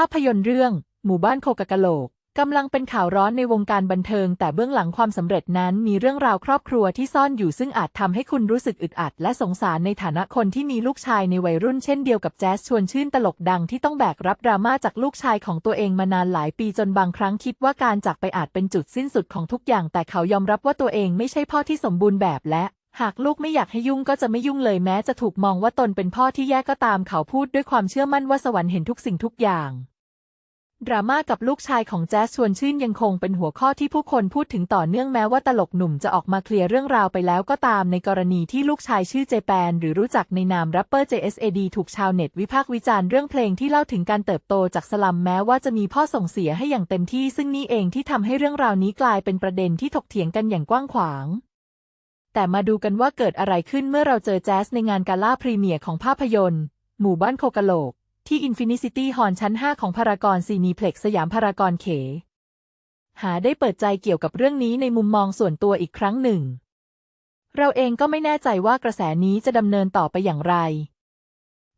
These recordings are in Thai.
ภาพยนตร์เรื่อง หมู่บ้านโคกะกะโหลกกำลังเป็นข่าวร้อนในวงการบันเทิง แต่เบื้องหลังความสำเร็จนั้นมีเรื่องราวครอบครัวที่ซ่อนอยู่ซึ่งอาจทำให้คุณรู้สึกอึดอัด และสงสารในฐานะคนที่มีลูกชายในวัยรุ่นเช่นเดียวกับแจ๊สชวนชื่นตลกดังที่ต้องแบกรับดราม่าจากลูกชายของตัวเองมานานหลายปีจนบางครั้งคิดว่าการจากไปอาจเป็นจุดสิ้นสุดของทุกอย่าง แต่เขายอมรับว่าตัวเองไม่ใช่พ่อที่สมบูรณ์แบบและ หากลูกไม่อยากให้ยุ่งก็จะไม่ยุ่งเลยแม้จะถูกมองว่าตนเป็นพ่อที่แย่ก็ตามเขาพูดด้วยความเชื่อมั่นว่าสวรรค์เห็นทุกสิ่งทุกอย่าง ดราม่ากับลูกชายของแจ๊สชวนชื่นยังคงเป็นหัวข้อที่ผู้คนพูดถึงต่อเนื่องแม้ว่าตลกหนุ่มจะออกมาเคลียร์เรื่องราวไปแล้วก็ตามในกรณีที่ลูกชายชื่อเจแปนหรือรู้จักในนามแรปเปอร์ JSAD ถูกชาวเน็ตวิพากษ์วิจารณ์เรื่องเพลงที่เล่าถึงการเติบโตจากสลัมแม้ว่าจะมีพ่อส่งเสียให้อย่างเต็มที่ซึ่งนี่เองที่ทำให้เรื่องราวนี้กลายเป็นประเด็นที่ถกเถียงกันอย่างกว้างขวาง แต่มาดูกันว่าเกิดอะไรขึ้นเมื่อเราเจอแจ๊สในงานกาล่าพรีเมียร์ของภาพยนตร์ หมู่บ้านโคกะโลก ที่ Infinity Hall ชั้น 5 ของพารากอนซีนีเพล็กสยามพารากอนเขหาได้เปิดใจเกี่ยวกับเรื่องนี้ในมุมมองส่วนตัวอีกครั้งหนึ่ง เราเองก็ไม่แน่ใจว่ากระแสนี้จะดำเนินต่อไปอย่างไร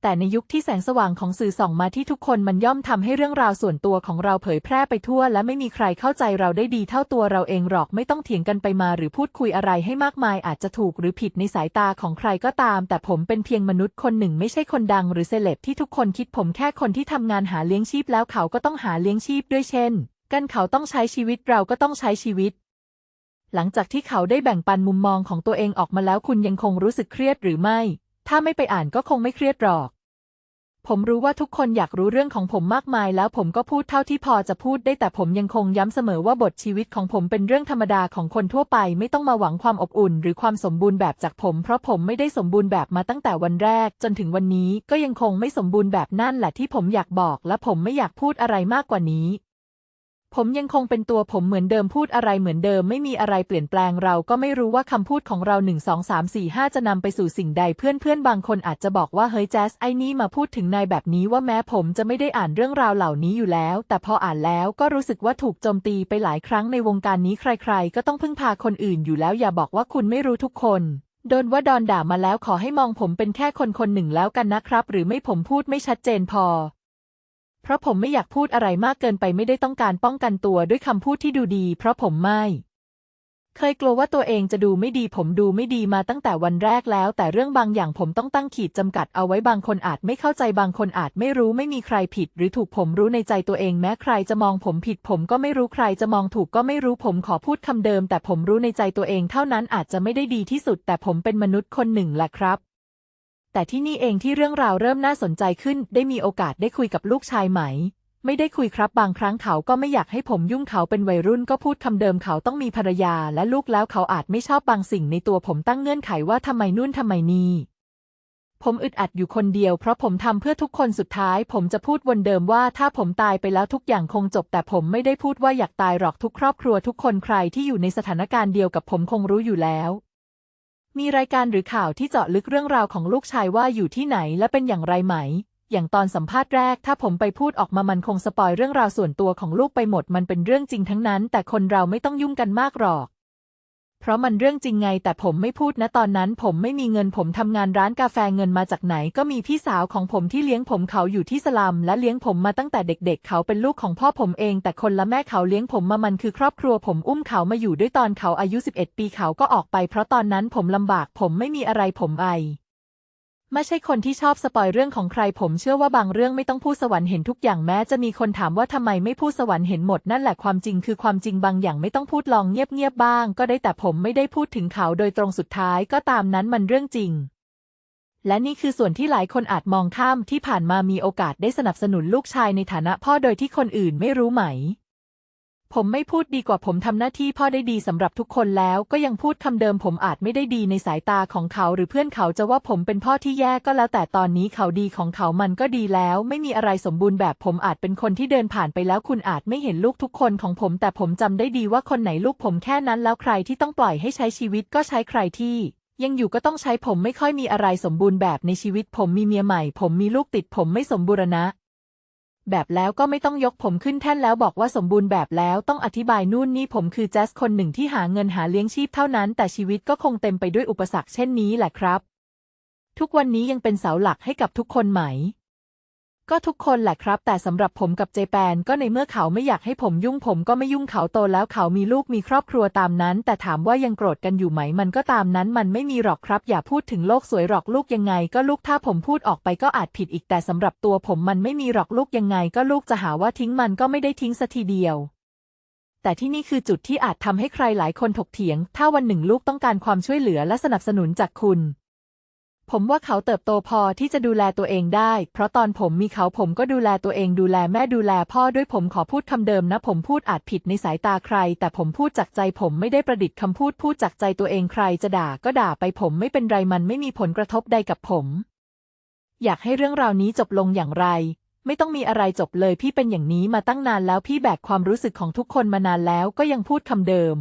แต่ในยุคที่แสงสว่างของสื่อส่องมาที่ทุกคนมันย่อมทำให้เรื่องราวส่วนตัวของเราเผยแพร่ไปทั่ว และไม่มีใครเข้าใจเราได้ดีเท่าตัวเราเองหรอกไม่ต้องเถียงกันไปมาหรือพูดคุยอะไรให้มากมายอาจจะถูกหรือผิดในสายตาของใครก็ตาม แต่ผมเป็นเพียงมนุษย์คนหนึ่งไม่ใช่คนดังหรือเซเลบที่ทุกคนคิดผมแค่คนที่ทำงานหาเลี้ยงชีพแล้วเขาก็ต้องหาเลี้ยงชีพด้วยเช่น กันเขาต้องใช้ชีวิตเราก็ต้องใช้ชีวิตหลังจากที่เขาได้แบ่งปันมุมมองของตัวเองออกมาแล้วคุณยังคงรู้สึกเครียดหรือไม่ ถ้าไม่ไปอ่านก็คงไม่เครียดหรอก ผมรู้ว่าทุกคนอยากรู้เรื่องของผมมากมายแล้วผมก็พูดเท่าที่พอจะพูดได้แต่ผมยังคงย้ำเสมอว่าบทชีวิตของผมเป็นเรื่องธรรมดาของคนทั่วไป ไม่ต้องมาหวังความอบอุ่น หรือความสมบูรณ์แบบจากผม เพราะผมไม่ได้สมบูรณ์แบบมาตั้งแต่วันแรก จนถึงวันนี้ก็ยังคงไม่สมบูรณ์แบบนั่นแหละที่ผมอยากบอก และผมไม่อยากพูดอะไรมากกว่านี้ ผมยังคงเป็นตัวผมเหมือนเดิมพูดอะไรเหมือนเดิมไม่มีอะไรเปลี่ยนแปลงเราก็ไม่รู้ว่าคำพูดของเราหนึ่งสองสามสี่ห้าจะนำไปสู่สิ่งใดเพื่อนเพื่อนบางคนอาจจะบอกว่าเฮ้ยแจ๊สไอ้นี่มาพูดถึงนายแบบนี้ว่าแม้ผมจะไม่ได้อ่านเรื่องราวเหล่านี้อยู่แล้ว แต่พออ่านแล้วก็รู้สึกว่าถูกโจมตีไปหลายครั้งในวงการนี้ใคร ๆ ก็ต้องพึ่งพาคนอื่นอยู่แล้วอย่าบอกว่าคุณไม่รู้ทุกคนโดนว่าดอนด่ามาแล้วขอให้มองผมเป็นแค่คนคนหนึ่งแล้วกันนะครับ หรือไม่ผมพูดไม่ชัดเจนพอ เพราะผมไม่อยากพูดอะไรมากเกินไปไม่ได้ต้องการป้องกันตัวด้วยคำพูดที่ดูดี เพราะผมไม่ เคยกลัวว่าตัวเองจะดูไม่ดี ผมดูไม่ดีมาตั้งแต่วันแรกแล้ว แต่เรื่องบางอย่างผมต้องตั้งขีดจำกัดเอาไว้บางคนอาจไม่เข้าใจบางคนอาจไม่รู้ไม่มีใครผิด หรือถูกผมรู้ในใจตัวเองแม้ใครจะมองผมผิด ผมก็ไม่รู้ใครจะมองถูกก็ไม่รู้ผมขอพูดคำเดิม แต่ผมรู้ในใจตัวเองเท่านั้นอาจจะไม่ได้ดีที่สุด แต่ผมเป็นมนุษย์คนหนึ่งแหละครับ แต่ที่นี่เองที่เรื่องราวเริ่มน่าสนใจขึ้น ได้มีโอกาสได้คุยกับลูกชายไหม ไม่ได้คุยครับบางครั้งเขาก็ไม่อยากให้ผมยุ่งเขาเป็นวัยรุ่นก็พูดคำเดิมเขาต้องมีภรรยาและลูกแล้วเขาอาจไม่ชอบบางสิ่งในตัวผมตั้งเงื่อนไขว่าทำไมนู่นทำไมนี่ผมอึดอัดอยู่คนเดียวเพราะผมทำเพื่อทุกคนสุดท้าย ผมจะพูดวนเดิมว่าถ้าผมตายไปแล้วทุกอย่างคงจบ แต่ผมไม่ได้พูดว่าอยากตายหรอกทุกครอบครัวทุกคนใครที่อยู่ในสถานการณ์เดียวกับผมคงรู้อยู่แล้ว มีรายการหรือข่าวที่เจาะลึกเรื่องราวของลูกชายว่าอยู่ที่ไหนและเป็นอย่างไรไหม อย่างตอนสัมภาษณ์แรก ถ้าผมไปพูดออกมามันคงสปอยเรื่องราวส่วนตัวของลูกไปหมดมันเป็นเรื่องจริงทั้งนั้น แต่คนเราไม่ต้องยุ่งกันมากหรอก ราะมันเรื่องจริงไงแต่ผมไม่พูดนะตอนนั้น ผมไม่มีเงินผมทำงานร้านกาแฟเงินมาจากไหน ก็มีพี่สาวของผมที่เลี้ยงผมเขาอยู่ที่สลัมและเลี้ยงผมมาตั้งแต่เด็ก ๆ เขาเป็นลูกของพ่อผมเอง แต่คนละแม่เขาเลี้ยงผมมามันคือครอบครัวผมอุ้มเขามาอยู่ด้วยตอนเขาอายุ 11 ปีเขาก็ออกไป เพราะตอนนั้นผมลำบากผมไม่มีอะไรผมไอ ไม่ใช่คนที่ชอบสปอยเรื่องของใครผมเชื่อว่าบางเรื่องไม่ต้องพูดสวรรค์เห็นทุกอย่างแม้จะมีคนถามว่าทำไมไม่พูดสวรรค์เห็นหมดนั่นแหละความจริงคือความจริงบางอย่างไม่ต้องพูดลองเงียบๆบ้าง ก็ได้แต่ผมไม่ได้พูดถึงเขาโดยตรงสุดท้ายก็ตามนั้นมันเรื่องจริง และนี่คือส่วนที่หลายคนอาจมองข้ามที่ผ่านมามีโอกาสได้สนับสนุนลูกชายในฐานะพ่อโดยที่คนอื่นไม่รู้ไหม ผมไม่พูดดีกว่าผมทำหน้าที่พ่อได้ดีสำหรับทุกคนแล้ว ก็ยังพูดคำเดิมผมอาจไม่ได้ดีในสายตาของเขา หรือเพื่อนเขาจะว่าผมเป็นพ่อที่แย่ก็แล้วแต่ตอนนี้เขาดีของเขามันก็ดีแล้ว ไม่มีอะไรสมบูรณ์แบบผมอาจเป็นคนที่เดินผ่านไปแล้วคุณอาจไม่เห็นลูกทุกคนของผม แต่ผมจำได้ดีว่าคนไหนลูกผมแค่นั้นแล้วใครที่ต้องปล่อยให้ใช้ชีวิตก็ใช้ใครที่ยังอยู่ก็ต้องใช้ผมไม่ค่อยมีอะไรสมบูรณ์แบบในชีวิตผมมีเมียใหม่ ผมมีลูกติดผมไม่สมบูรณะ แบบแล้วก็ไม่ต้องยกผมขึ้นแท่นแล้วบอกว่าสมบูรณ์แบบแล้วต้องอธิบายนู่นนี่ผมคือแจสคนหนึ่งที่หาเงินหาเลี้ยงชีพเท่านั้น แต่ชีวิตก็คงเต็มไปด้วยอุปสรรคเช่นนี้แหละครับ ทุกวันนี้ยังเป็นเสาหลักให้กับทุกคนไหม ก็ทุกคนแหละครับ แต่สำหรับผมกับเจแปนก็ในเมื่อเขาไม่อยากให้ผมยุ่งผมก็ไม่ยุ่งเขาโตแล้วเขามีลูกมีครอบครัวตามนั้น แต่ถามว่ายังโกรธกันอยู่ไหมมันก็ตามนั้น มันไม่มีหรอกครับ อย่าพูดถึงโลกสวยหรอกลูกยังไง ก็ลูกถ้าผมพูดออกไปก็อาจผิดอีกแต่สำหรับตัวผมมันไม่มีหรอกลูกยังไง ก็ลูกจะหาว่าทิ้งมันก็ไม่ได้ทิ้งสัทีเดียวแต่ที่นี่คือจุดที่อาจทำให้ใครหลายคนถกเถียง ถ้าวันหนึ่งลูกต้องการความช่วยเหลือและสนับสนุนจากคุณ ผมว่าเขาเติบโตพอที่จะดูแลตัวเองได้ เพราะตอนผมมีเขาผมก็ดูแลตัวเองดูแลแม่ดูแลพ่อด้วยผมขอพูดคำเดิมนะ ผมพูดอาจผิดในสายตาใคร แต่ผมพูดจากใจผมไม่ได้ประดิษฐ์คำพูดพูดจากใจตัวเองใครจะด่าก็ด่าไปผมไม่เป็นไรมันไม่มีผลกระทบใดกับผม อยากให้เรื่องราวนี้จบลงอย่างไร ไม่ต้องมีอะไรจบเลยพี่เป็นอย่างนี้มาตั้งนานแล้วพี่แบกความรู้สึกของทุกคนมานานแล้วก็ยังพูดคำเดิม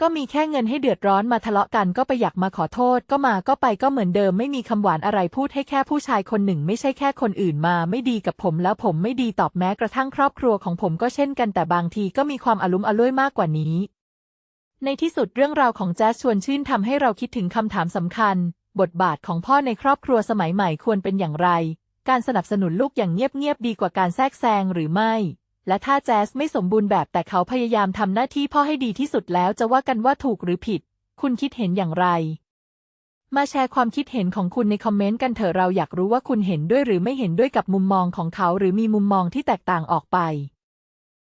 ก็มีแค่เงินให้เดือดร้อนมาทะเลาะกันก็ไปอยากมาขอโทษ ก็มาก็ไปก็เหมือนเดิมไม่มีคำหวานอะไรพูดให้แค่ผู้ชายคนหนึ่ง ไม่ใช่แค่คนอื่นมา ไม่ดีกับผมแล้วผมไม่ดีตอบแม้กระทั่งครอบครัวของผมก็เช่นกันแต่บางทีก็มีความอารุมอร่วยมากกว่านี้ ในที่สุดเรื่องราวของแจ๊สชวนชื่นทำให้เราคิดถึงคำถามสำคัญ บทบาทของพ่อในครอบครัวสมัยใหม่ควรเป็นอย่างไร การสนับสนุนลูกอย่างเงียบๆดีกว่าการแทรกแซงหรือไม่ และถ้าแจ๊สไม่สมบูรณ์แบบแต่เขาพยายามทำหน้าที่พ่อให้ดีที่สุดแล้วจะว่ากันว่าถูกหรือผิด คุณคิดเห็นอย่างไร มาแชร์ความคิดเห็นของคุณในคอมเมนต์กันเถอะเราอยากรู้ว่าคุณเห็นด้วยหรือไม่เห็นด้วยกับมุมมองของเขา หรือมีมุมมองที่แตกต่างออกไป